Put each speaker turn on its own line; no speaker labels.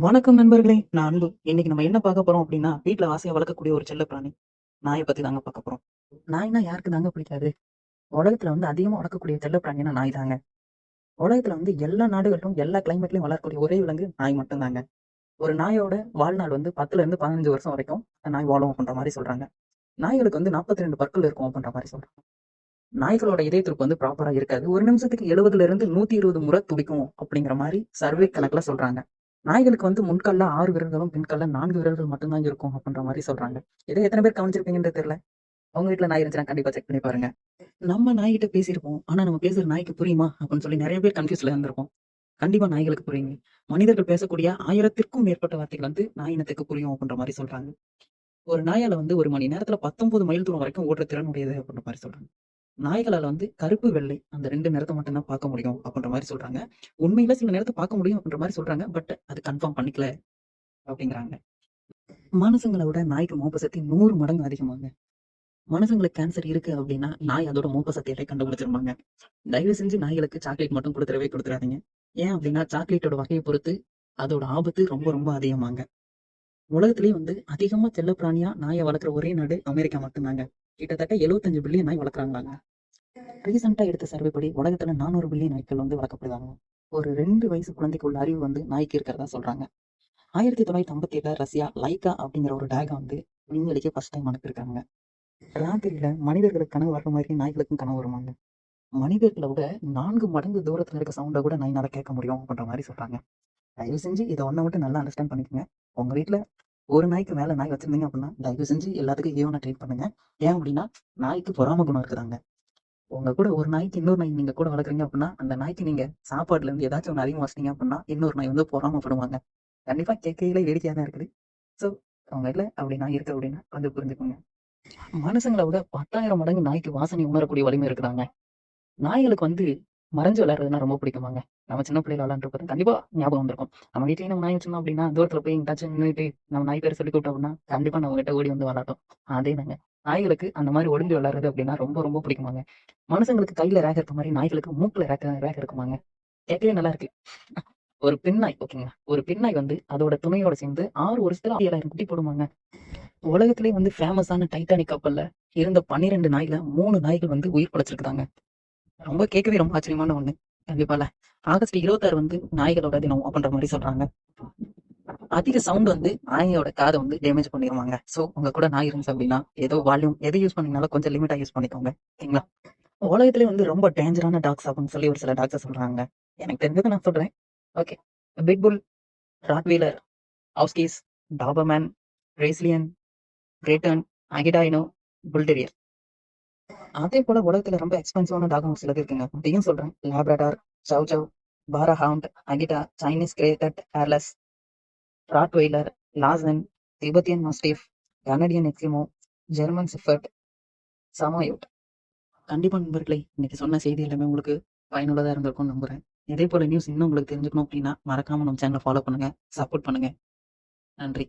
வணக்கம் நண்பர்களே. நான் அன்பு. இன்னைக்கு நம்ம என்ன பார்க்க போறோம் அப்படின்னா வீட்டுல ஆசையா வளர்க்கக்கூடிய ஒரு செல்ல பிராணி நாயை பத்தி தாங்க பார்க்க போறோம். நாய்னா யாருக்கு தாங்க பிடிக்காது? உலகத்துல வந்து அதிகமா வளர்க்கக்கூடிய செல்ல பிராணினா நாய் தாங்க. உலகத்துல வந்து எல்லா நாடுகளிலும் எல்லா கிளைமேட்லயும் வளரக்கூடிய ஒரே விலங்கு நாய் மட்டும்தாங்க ஒரு நாயோட வாழ்நாள் வந்து பத்துல இருந்து பதினஞ்சு வருஷம் வரைக்கும் நாய் வாழும் அப்படின்ற மாதிரி சொல்றாங்க. நாய்களுக்கு வந்து நாற்பத்தி ரெண்டு பற்கள் இருக்கும் அப்படின்ற மாதிரி சொல்றாங்க. நாய்களோட இதய வந்து ப்ராப்பரா இருக்காது. ஒரு நிமிஷத்துக்கு எழுபதுல இருந்து நூத்தி இருபது முறை துடிக்கும் அப்படிங்கிற மாதிரி சர்வே கணக்குல சொல்றாங்க. நாய்களுக்கு வந்து முன்கல்ல ஆறு விரல்களும் பின்கல்ல நான்கு விரல்கள் மட்டும்தான் இருக்கும் அப்படின்ற மாதிரி சொல்றாங்க. இதை எத்தனை பேர் கவனிச்சிருப்பீங்கன்னு தெரியல? அவங்க வீட்டுல நாய் இருந்துச்சுன்னா கண்டிப்பா செக் பண்ணி பாருங்க. நம்ம நாய்கிட்ட பேசியிருப்போம். ஆனா நம்ம பேசுற நாய்க்கு புரியுமா? அப்படின்னு சொல்லி நிறைய பேர் கன்ஃபியூஸ்ல இருந்திருப்போம். கண்டிப்பா நாய்களுக்கு புரியுங்க மனிதர்கள் பேசக்கூடிய ஆயிரத்திற்கும் மேற்பட்ட வார்த்தைகள் வந்து நாய் இனத்துக்கு புரியும் அப்படின்ற மாதிரி சொல்றாங்க. ஒரு நாயால வந்து ஒரு மணி நேரத்துல பத்தொன்பது மைல் தூரம் வரைக்கும் ஓடுற திறன் உடையது அப்படின்ற மாதிரி சொல்றாங்க. நாய்களால வந்து கருப்பு வெள்ளை அந்த ரெண்டு நிறத்தை மட்டும்தான் பார்க்க முடியும் அப்படின்ற மாதிரி சொல்றாங்க. உண்மையில சில நேரத்தை பார்க்க முடியும் அப்படின்ற மாதிரி சொல்றாங்க. பட் அது கன்ஃபார்ம் பண்ணிக்கல அப்படிங்கிறாங்க. மனுஷங்களை விட நாய்க்கு மோப்ப சக்தி நூறு மடங்கு அதிகமாங்க. மனுஷங்களுக்கு கேன்சர் இருக்கு அப்படின்னா நாய் அதோட மோப்ப சக்தியை கண்டுபிடிச்சிருப்பாங்க தயவு செஞ்சு நாய்களுக்கு சாக்லேட் மட்டும் கொடுத்துடவே கொடுத்துறாதீங்க ஏன் அப்படின்னா சாக்லேட்டோட வகையை பொறுத்து அதோட ஆபத்து ரொம்ப ரொம்ப அதிகமாங்க. உலகத்திலேயே வந்து அதிகமா செல்லப்பிராணியா நாயை வளர்க்குற ஒரே நாடு அமெரிக்கா மட்டும்தாங்க. கிட்டத்தட்ட 75 பில்லியன் நாய் வளர்க்குறாங்களாங்க. ரீசெண்டாக எடுத்த சர்வே படி உலகத்துல நானூறு பில்லியன் நாய்க்கள் வந்து வளர்க்கப்படுதாங்க ஒரு ரெண்டு வயசு குழந்தைக்கு உள்ள அறிவு வந்து நாய்க்கு இருக்கிறதா சொல்றாங்க. ஆயிரத்தி தொள்ளாயிரத்தி ஐம்பத்தி ஏழுல ரஷ்யா லைக்கா அப்படிங்கிற ஒரு டேகை வந்து விண்வெளிக்கு ஃபர்ஸ்ட் டைம் அனுப்பியிருக்காங்க. ராத்திரியில மனிதர்களுக்கு கனவு வர்ற மாதிரி நாய்களுக்கும் கனவு வருவாங்க மனிதர்களை விட நான்கு மடங்கு தூரத்தில் இருக்க சவுண்டை கூட நாய்னால கேட்க முடியும் அப்படின்ற மாதிரி சொல்றாங்க. தயவு செஞ்சு இதை ஒன்றை மட்டும் நல்லா அண்டர்ஸ்டாண்ட் பண்ணிக்கோங்க. உங்க வீட்டில் ஒரு நாய்க்கு மேலே நாய் வச்சுருந்தீங்க அப்படின்னா தயவு செஞ்சு எல்லாத்துக்கும் ஈவனாக ட்ரீட் பண்ணுங்க. ஏன் அப்படின்னா நாய்க்கு பொறாம குணம் இருக்குதாங்க. உங்க கூட ஒரு நாய்க்கு இன்னொரு நாய் நீங்க கூட வளர்க்குறீங்க அப்படின்னா அந்த நாய்க்கு நீங்க சாப்பாடுல இருந்து ஏதாச்சும் ஒன்று அதிகமாக வச்சிட்டீங்க அப்படின்னா இன்னொரு நாய் வந்து பொறாமப்படுவாங்க. கண்டிப்பா கேட்கையில வேடிக்கையா தான் இருக்குது. ஸோ அவங்க இல்லை அப்படி நாய் இருக்கு அப்படின்னா வந்து புரிஞ்சுக்கோங்க. மனுஷங்களை விட பத்தாயிரம் மடங்கு நாய்க்கு வாசனை உணரக்கூடிய வலிமை இருக்குதாங்க. நாய்களுக்கு வந்து மறைஞ்சு விளையாடுறதுனா ரொம்ப பிடிக்குமாங்க. நம்ம சின்ன பிள்ளைல விளையாண்டுருப்பது கண்டிப்பா ஞாபகம் வந்திருக்கும். நம்ம வீட்லயே நம்ம நாய் வச்சிருந்தோம் அப்படின்னா தூரத்துல போய் எங்கிட்டாச்சும் நின்றுட்டு நம்ம நாய் பேர் சொல்லி கூப்பிட்டோம் அப்படின்னா கண்டிப்பா நம்ம கிட்ட ஓடி வந்து விளாட்டோம் அதே தாங்க நாய்களுக்கு அந்த மாதிரி ஒளிஞ்சு விளையாடுறது அப்படின்னா ரொம்ப ரொம்ப பிடிக்குமாங்க. மனுஷங்களுக்கு கையில ரேக் இருக்க மாதிரி நாய்களுக்கு மூக்குல ரேக் ரேக் இருக்குமாங்க கேட்கவே நல்லா இருக்கு. ஒரு பெண்ணாய் ஓகேங்க ஒரு பெண்ணாய் வந்து அதோட துணையோட சேர்ந்து ஆறு வருஷத்துல ஏழாயிரம் குட்டி போடுவாங்க உலகத்திலே வந்து ஃபேமஸான டைட்டானிக் கப்பல்ல இருந்த பன்னிரெண்டு நாய்ல மூணு நாய்கள் வந்து உயிர் படைச்சிருக்காங்க ரொம்ப கேட்கவே ரொம்ப ஆச்சரியமான ஒண்ணு. கண்டிப்பால ஆகஸ்ட் இருபத்தாறு வந்து நாய்களோட தினம் அப்படின்ற மாதிரி சொல்றாங்க. அதிக சவுண்ட் வந்து நாயோட காதை வந்து டேமேஜ் பண்ணிடுவாங்க சோ உங்க கூட நாய் இருந்துச்சு அப்படின்னா ஏதோ வால்யூம் எது யூஸ் பண்ணீங்கனாலும் கொஞ்சம் லிமிட்டா யூஸ் பண்ணிக்கோங்க. ஓகேங்களா உலகத்திலே வந்து ரொம்ப டேஞ்சரான டாக்ஸ் அப்படின்னு சொல்லி ஒரு சில டாக்டர் சொல்றாங்க. எனக்கு தெரிஞ்சதை நான் சொல்றேன். Okay pitbull rottweiler huskies Doberman ரேஸ்லியன் Great Dane Akita Inu bull terrier அதே போல உலகத்துல ரொம்ப எக்ஸ்பென்சிவான டாகும் சிலது இருக்குங்க. அதையும் சொல்றேன். Labrador chow chow Pharaoh hound Akita Chinese crested hairless rottweiler லாசன் Tibetan mastiff Canadian எக்ஸிமோ ஜெர்மன் சிஃபர்ட் சமாயோட் கண்டிப்பா நண்பர்களை இன்னைக்கு சொன்ன செய்தி எல்லாமே உங்களுக்கு பயனுள்ளதா இருந்திருக்கும்னு நம்புறேன். இதே போல நியூஸ் இன்னும் உங்களுக்கு தெரிஞ்சுக்கணும் அப்படின்னா மறக்காம நம்ம சேனலை ஃபாலோ பண்ணுங்க சப்போர்ட் பண்ணுங்க. நன்றி.